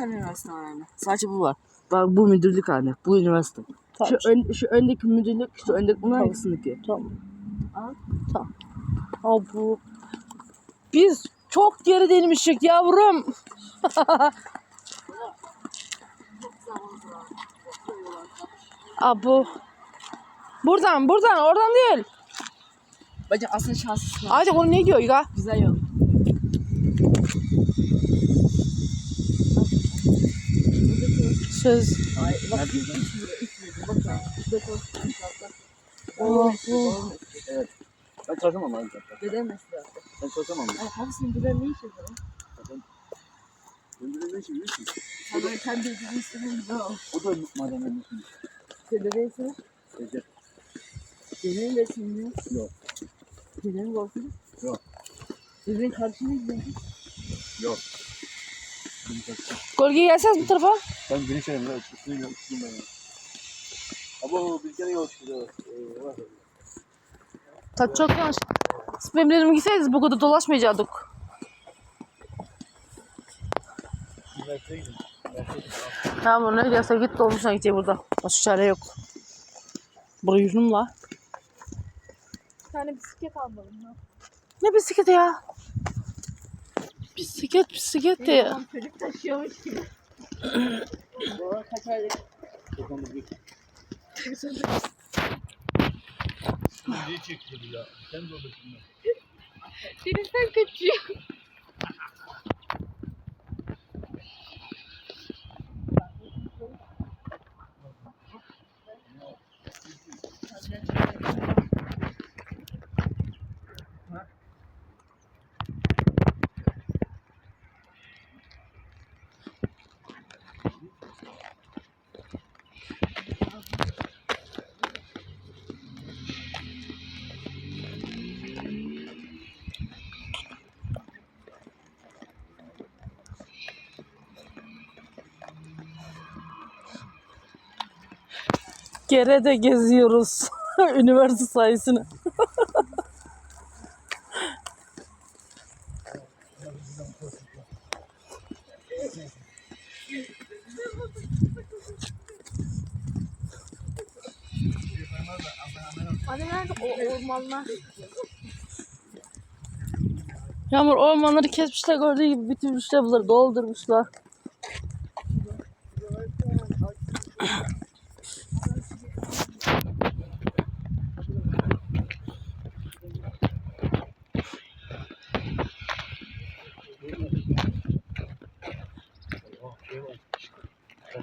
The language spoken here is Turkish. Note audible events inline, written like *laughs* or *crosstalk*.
tane üniversite var yani. Sadece bu var. Bak bu müdürlük hani. Bu üniversite. Tamam. Şu, ön, şu öndeki müdürlük, şu öndeki Tamam. hangisindeki? Tamam. Al. Tamam. Al bu. Biz çok gerideymişik yavrum. *laughs* Abu. Buradan buradan oradan değil. Bence aslında şanslısın. Ayrıca onu ne diyor ya? Güzel yol. Söz. Ay, bak lira, üç lira. Bak. Şurada koy. Şurada. Abu. Evet. Ben çalışamam abi zaten. Dedem mesela. Ben çalışamam. Ay hapsın dedem ne iş yapıyor? Öndürün ne işi biliyor musun? Sen böyle kendi güzel ol. O da madenin işi. Sen dedeyse. Recep. Dedenin de şimdi. Yok. Dedenin korkuyor. Yok. Dedenin karşına gidiyorsun. Yok. Gölge gelseniz bu tarafa. Ben güneş uçuşluyum ben uçuşluyum ben. Abo bir kere yol çıkıyor. Eyvah. Tadı çok yanlış. Dedim gitseydiniz bu kadar dolaşmayacaktık. Tamam ne diyorsa git dolmuşuna gidecek burada. Başka çare yok. Buraya yürüm la. Bir tane bisiklet almalım. ya. Ne bisikleti ya? Bisiklet bisiklet de ya. Çocuk taşıyormuş gibi. Doğru kaç aylık. Sokağımız bir. Neyi çekiyordu ya? Sen de oradasın. Denizden kaçıyor. Gerede geziyoruz. *laughs* Üniversite sayesinde. Hani nerede o ormanlar? Yağmur ormanları kesmişler gördüğü gibi bitirmişler bunları doldurmuşlar.